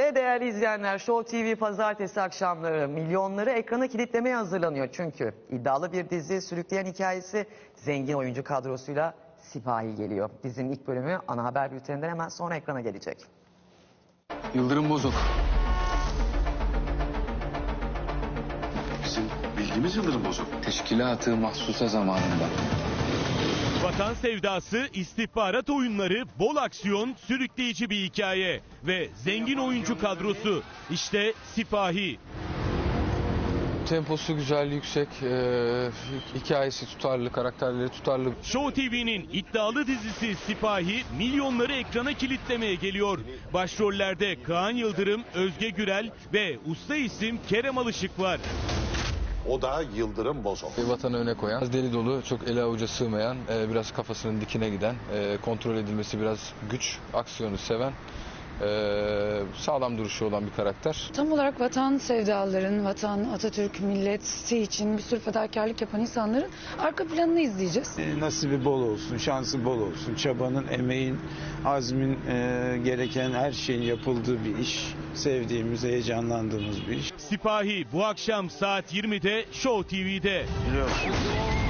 Ve değerli izleyenler Show TV pazartesi akşamları milyonları ekrana kilitlemeye hazırlanıyor. Çünkü iddialı bir dizi sürükleyen hikayesi zengin oyuncu kadrosuyla Sipahi geliyor. Dizinin ilk bölümü ana haber bülteninden hemen sonra ekrana gelecek. Yıldırım Bozok. Bizim bildiğimiz Yıldırım Bozok. Teşkilatı mahsusa zamanında. Vatan sevdası, istihbarat oyunları, bol aksiyon, sürükleyici bir hikaye ve zengin oyuncu kadrosu. İşte Sipahi. Temposu güzel, yüksek, eee, hikayesi tutarlı, karakterleri tutarlı. Show TV'nin iddialı dizisi Sipahi milyonları ekrana kilitlemeye geliyor. Başrollerde Kaan Yıldırım, Özge Gürel ve usta isim Kerem Alışık var. O da Yıldırım Bozok. Vatanı öne koyan, deli dolu, çok ele avuca sığmayan, eee, biraz kafasının dikine giden, eee, kontrol edilmesi biraz güç, aksiyonu seven, sağlam duruşu olan bir karakter. Tam olarak vatan sevdalıların, vatan, Atatürk, milleti için bir sürü fedakarlık yapan insanların arka planını izleyeceğiz. E, nasibi bol olsun, şansı bol olsun. Çabanın, emeğin, azmin e, gereken her şeyin yapıldığı bir iş. Sevdiğimiz, heyecanlandığımız bir iş. Sipahi bu akşam saat 20'de Show TV'de. Biliyorsun.